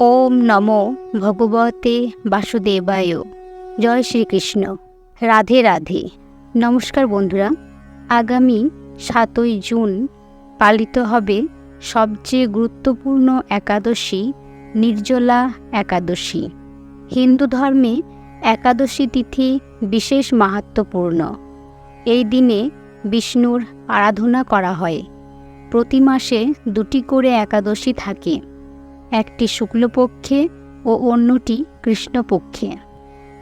ওম নমো ভগবতে বাসুদেবায়। জয় শ্রীকৃষ্ণ। রাধে রাধে। নমস্কার বন্ধুরা, আগামী সাতই জুন পালিত হবে সবচেয়ে গুরুত্বপূর্ণ একাদশী, নির্জলা একাদশী। হিন্দু ধর্মে একাদশী তিথি বিশেষ মাহাত্মপূর্ণ এই দিনে বিষ্ণুর আরাধনা করা হয়। প্রতি মাসে দুটি করে একাদশী থাকে। একটি শুক্লপক্ষে ও অন্যটি কৃষ্ণপক্ষে।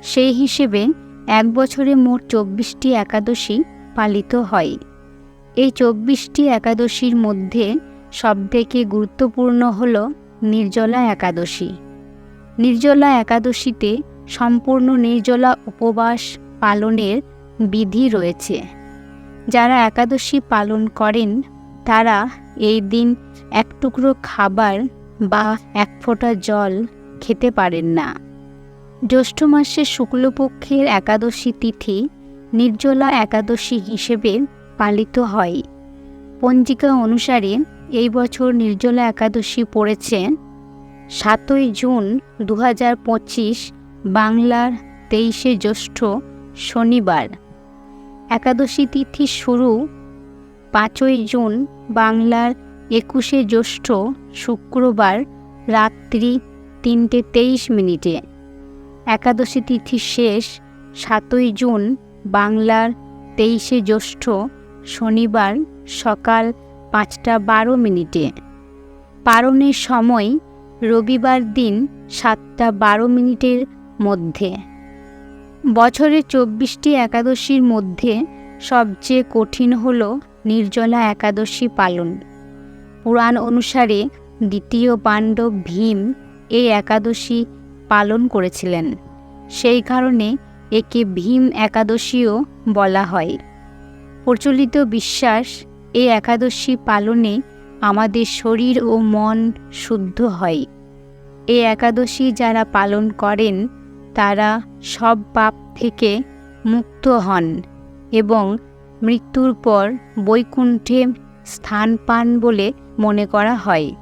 সেই হিসেবে এক বছরে মোট চব্বিশটি একাদশী পালিত হয়। এই চব্বিশটি একাদশীর মধ্যে সবথেকে গুরুত্বপূর্ণ হল নির্জলা একাদশী। নির্জলা একাদশীতে সম্পূর্ণ নির্জলা উপবাস পালনের বিধি রয়েছে। যারা একাদশী পালন করেন, তারা এই দিন এক টুকরো খাবার বা এক ফোঁটা জল খেতে পারেন না। জ্যৈষ্ঠ মাসের শুক্লপক্ষের একাদশী তিথি নির্জলা একাদশী হিসেবে পালিত হয়। পঞ্জিকা অনুসারে এই বছর নির্জলা একাদশী পড়েছে সাতই জুন দু হাজার পঁচিশ বাংলার তেইশে জ্যৈষ্ঠ শনিবার। একাদশী তিথি শুরু পাঁচই জুন বাংলার একুশে জ্যৈষ্ঠ শুক্রবার রাত্রি তিনটে তেইশ মিনিটে। একাদশী তিথি শেষ, সাতই জুন, বাংলার তেইশে জ্যৈষ্ঠ শনিবার সকাল পাঁচটা বারো মিনিটে। পারণের সময় রবিবার দিন সাতটা বারো মিনিটের মধ্যে। বছরের চব্বিশটি একাদশীর মধ্যে সবচেয়ে কঠিন হল নির্জলা একাদশী পালন। পুরাণ অনুসারে দ্বিতীয় পাণ্ডব ভীম এই একাদশী পালন করেছিলেন। সেই কারণে একে ভীম একাদশীও বলা হয়। প্রচলিত বিশ্বাস, এই একাদশী পালনে আমাদের শরীর ও মন শুদ্ধ হয়। এই একাদশী যারা পালন করেন, তারা সব পাপ থেকে মুক্ত হন এবং মৃত্যুর পর বৈকুণ্ঠে স্থান পান বলে মনে করা হয়।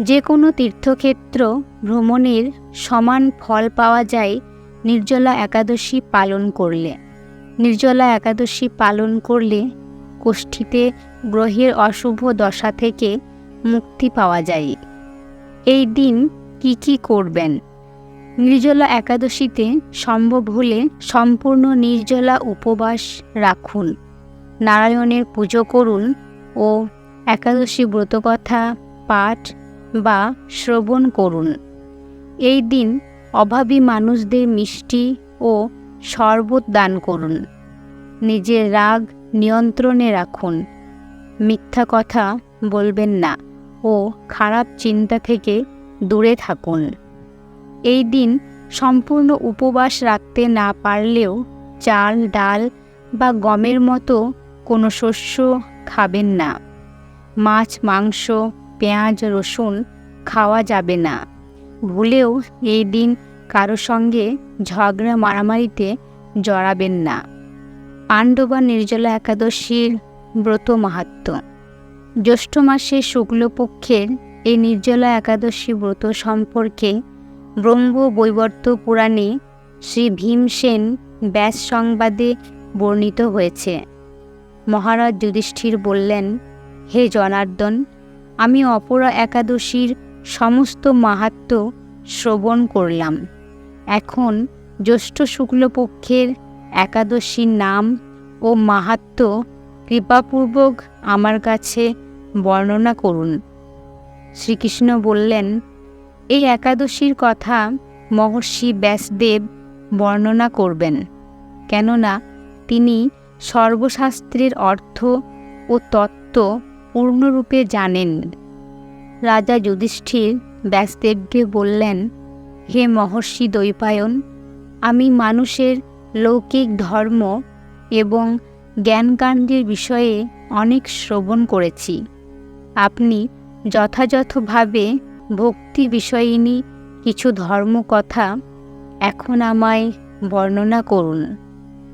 যে কোনো তীর্থক্ষেত্র ভ্রমণের সমান ফল পাওয়া যায় নির্জলা একাদশী পালন করলে। নির্জলা একাদশী পালন করলে কোষ্ঠীতে গ্রহের অশুভ দশা থেকে মুক্তি পাওয়া যায়। এই দিন কি কি করবেন? নির্জলা একাদশীতে সম্ভব হলে সম্পূর্ণ নির্জলা উপবাস রাখুন। নারায়ণের পুজো করুন ও একাদশী ব্রতকথা পাঠ বা শ্রবণ করুন। এই দিন অভাবী মানুষদের মিষ্টি ও শরবত দান করুন। নিজের রাগ নিয়ন্ত্রণে রাখুন। মিথ্যা কথা বলবেন না ও খারাপ চিন্তা থেকে দূরে থাকুন। এই দিন সম্পূর্ণ উপবাস রাখতে না পারলেও চাল, ডাল বা গমের মতো কোনো শস্য খাবেন না। মাছ, মাংস, পেঁয়াজ, রসুন খাওয়া যাবে না। ভুলেও এই দিন কারও সঙ্গে ঝগড়া, মারামারিতে জড়াবেন না। পাণ্ডবা নির্জলা একাদশীর ব্রত মাহাত্ম। জ্যৈষ্ঠ মাসে শুক্লপক্ষের এই নির্জলা একাদশী ব্রত সম্পর্কে ব্রহ্ম বৈবর্ত পুরাণে শ্রী ভীমসেন ব্যাস সংবাদে বর্ণিত হয়েছে। মহারাজ যুধিষ্ঠির বললেন, হে জনার্দন, আমি অপরা একাদশীর সমস্ত মাহাত্ম শ্রবণ করলাম। এখন জ্যৈষ্ঠ শুক্লপক্ষের একাদশীর নাম ও মাহাত্ম কৃপাপূর্বক আমার কাছে বর্ণনা করুন। শ্রীকৃষ্ণ বললেন, এই একাদশীর কথা মহর্ষি ব্যাসদেব বর্ণনা করবেন, কেননা তিনি সর্বশাস্ত্রের অর্থ ও তত্ত্ব পূর্ণরূপে জানেন। রাজা যুধিষ্ঠির ব্যাসদেবকে বললেন, হে মহর্ষি দৈপায়ন আমি মানুষের লৌকিক ধর্ম এবং জ্ঞানকাণ্ডের বিষয়ে অনেক শ্রবণ করেছি। আপনি যথাযথভাবে ভক্তি বিষয়িনী কিছু ধর্মকথা এখন আমায় বর্ণনা করুন।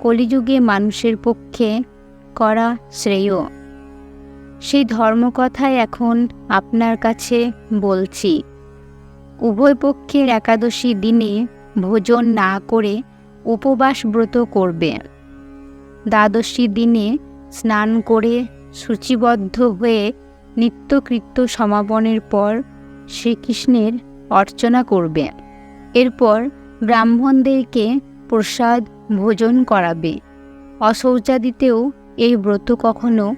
কলিযুগে মানুষের পক্ষে করা শ্রেয়। সেই ধর্মকথাই এখন আপনার কাছে বলছি, উভয় পক্ষের একাদশী দিনে ভোজন না করে উপবাস ব্রত করবে। দ্বাদশী দিনে স্নান করে সূচিবদ্ধ হয়ে নিত্যকৃত্য সমাপনের পর শ্রীকৃষ্ণের অর্চনা করবে। এরপর ব্রাহ্মণদেরকে প্রসাদ ভোজন করাবে। অশৌচাদিতেও এই ব্রত কখনো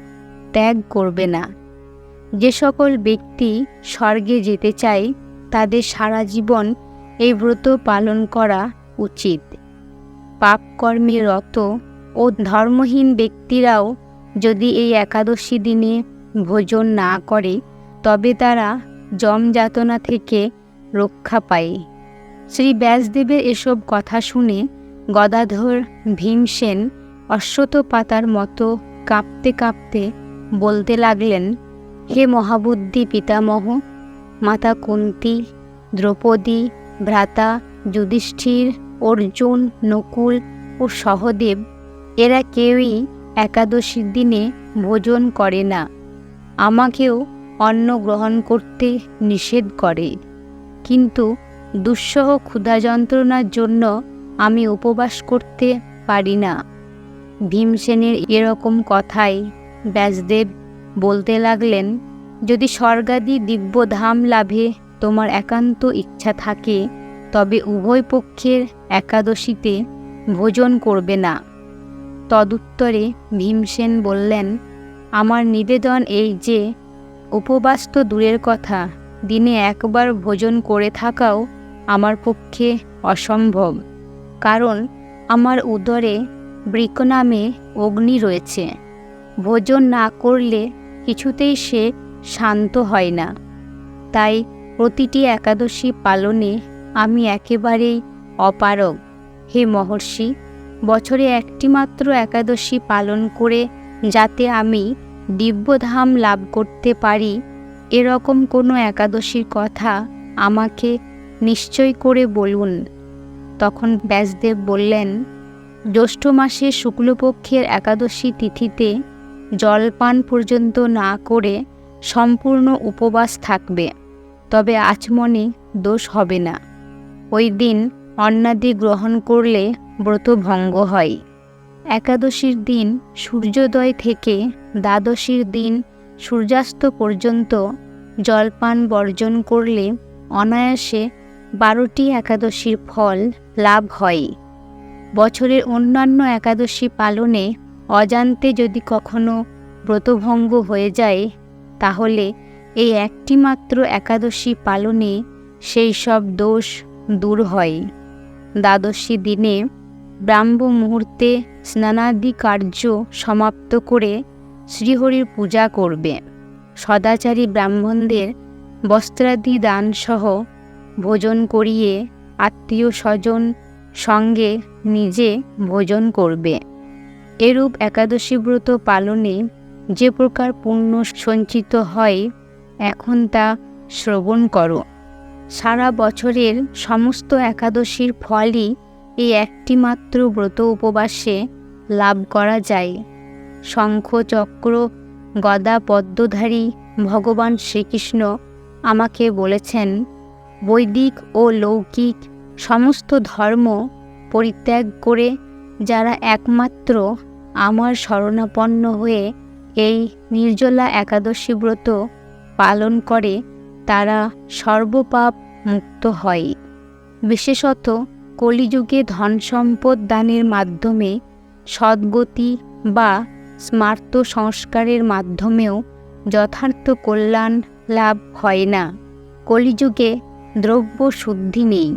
ত্যাগ করবে না। যে সকল ব্যক্তি স্বর্গে যেতে চায়, তাদের সারা জীবন এই ব্রত পালন করা উচিত। পাপকর্মে রত ও ধর্মহীন ব্যক্তিরাও যদি এই একাদশী দিনে ভোজন না করে, তবে তারা জমযাতনা থেকে রক্ষা পায়। শ্রী ব্যাসদেবের এসব কথা শুনে গদাধর ভীমসেন অশ্বত পাতার মতো কাঁপতে কাঁপতে বলতে লাগলেন, হে মহাবুদ্ধি পিতামহ, মাতা কুন্তি, দ্রৌপদী, ভ্রাতা, যুধিষ্ঠির, অর্জুন, নকুল ও সহদেব, এরা কেউই একাদশীর দিনে ভোজন করে না। আমাকেও অন্ন গ্রহণ করতে নিষেধ করে। কিন্তু দুঃসহ ক্ষুধা যন্ত্রণার জন্য আমি উপবাস করতে পারি না। ভীমসেনের এরকম কথাই ব্যাসদেব বলতে লাগলেন, যদি স্বর্গাদি দিব্যধাম লাভে তোমার একান্ত ইচ্ছা থাকে, তবে উভয় পক্ষের একাদশীতে ভোজন করবে না। তদুত্তরে ভীমসেন বললেন, আমার নিবেদন এই যে, উপবাস তো দূরের কথা, দিনে একবার ভোজন করে থাকাও আমার পক্ষে অসম্ভব। কারণ আমার উদরে বৃক নামে অগ্নি রয়েছে। ভোজন না করলে কিছুতেই সে শান্ত হয় না। তাই প্রতিটি একাদশী পালনে আমি একেবারেই অপারগ। হে মহর্ষি, বছরে একটি মাত্র একাদশী পালন করে যাতে আমি দিব্যধাম লাভ করতে পারি, এরকম কোনো একাদশীর কথা আমাকে নিশ্চয় করে বলুন। তখন ব্যাসদেব বললেন, জ্যৈষ্ঠ মাসে শুক্লপক্ষের একাদশী তিথিতে জলপান পর্যন্ত না করে সম্পূর্ণ উপবাস থাকবে, তবে আচমনে দোষ হবে না। ওই দিন অন্নাদি গ্রহণ করলে ব্রত ভঙ্গ হয়। একাদশীর দিন সূর্যোদয় থেকে দ্বাদশীর দিন সূর্যাস্ত পর্যন্ত জলপান বর্জন করলে অনায়াসে বারোটি একাদশীর ফল লাভ হয়। বছরের অন্যান্য একাদশী পালনে অজান্তে যদি কখনো ব্রতভঙ্গ হয়ে যায়, তাহলে এই একটি মাত্র একাদশী পালনে সেই সব দোষ দূর হয়। দ্বাদশী দিনে ব্রাহ্ম মুহূর্তে স্নানাদি কার্য সমাপ্ত করে শ্রীহরির পূজা করবে। সদাচারী ব্রাহ্মণদের বস্ত্রাদি দানসহ ভোজন করিয়ে আত্মীয় স্বজন সঙ্গে নিজে ভোজন করবে। এরূপ একাদশী ব্রত পালনে যে প্রকার পুণ্য সঞ্চিত হয়, এখন তা শ্রবণ করো। সারা বছরের সমস্ত একাদশীর ফলই এই একটিমাত্র ব্রত উপবাসে লাভ করা যায়। শঙ্খ চক্র গদা পদ্মধারী ভগবান শ্রীকৃষ্ণ আমাকে বলেছেন, বৈদিক ও লৌকিক সমস্ত ধর্ম পরিত্যাগ করে যারা একমাত্র আমার শরণাপন্ন হয়ে এই নির্জলা একাদশী ব্রত পালন করে, তারা সর্বপাপ মুক্ত হয়। বিশেষত কলিযুগে ধন সম্পদ দানের মাধ্যমে, সদ্গতি বা স্মার্ত সংস্কারের মাধ্যমেও যথার্থ কল্যাণ লাভ হয় না। কলিযুগে দ্রব্য শুদ্ধি নেই।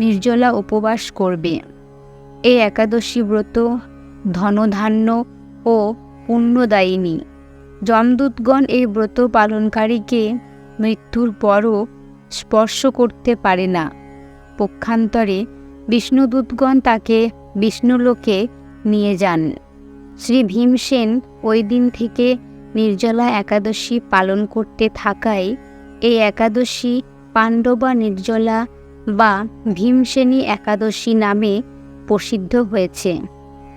নির্জলা উপবাস করবে। এই একাদশী ব্রত ধনধান্য ও পুণ্যদায়িনী। যমদূতগণ এই ব্রত পালনকারীকে মৃত্যুর পরও স্পর্শ করতে পারে না। পক্ষান্তরে বিষ্ণুদূতগণ তাকে বিষ্ণুলোকে নিয়ে যান। শ্রী ভীমসেন ওই দিন থেকে নির্জলা একাদশী পালন করতে থাকায় এই একাদশী পাণ্ডবা নির্জলা বা ভীমসেনী একাদশী নামে প্রসিদ্ধ হয়েছে।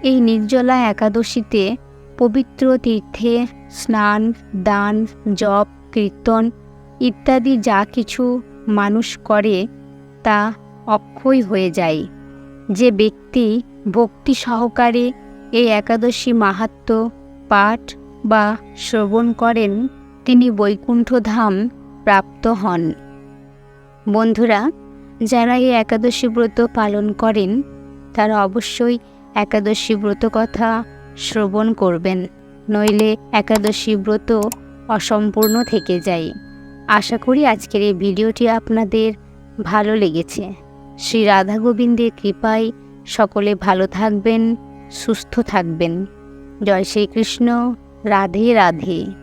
এই নির্জলা একাদশীতে পবিত্র তীর্থে স্নান, দান, জপ, কীর্তন ইত্যাদি যা কিছু মানুষ করে তা অক্ষয় হয়ে যায়। যে ব্যক্তি ভক্তি সহকারে এই একাদশী মাহাত্ম পাঠ বা শ্রবণ করেন, তিনি বৈকুণ্ঠধাম প্রাপ্ত হন। বন্ধুরা যারা এই একাদশী ব্রত পালন করেন, তারা অবশ্যই একাদশী ব্রত কথা শ্রবণ করবেন, নইলে একাদশী ব্রত অসম্পূর্ণ থেকে যায়। আশা করি আজকের এই ভিডিওটি আপনাদের ভালো লেগেছে। শ্রী রাধা গোবিন্দের কৃপায় সকলে ভালো থাকবেন, সুস্থ থাকবেন। জয় শ্রীকৃষ্ণ। রাধে রাধে।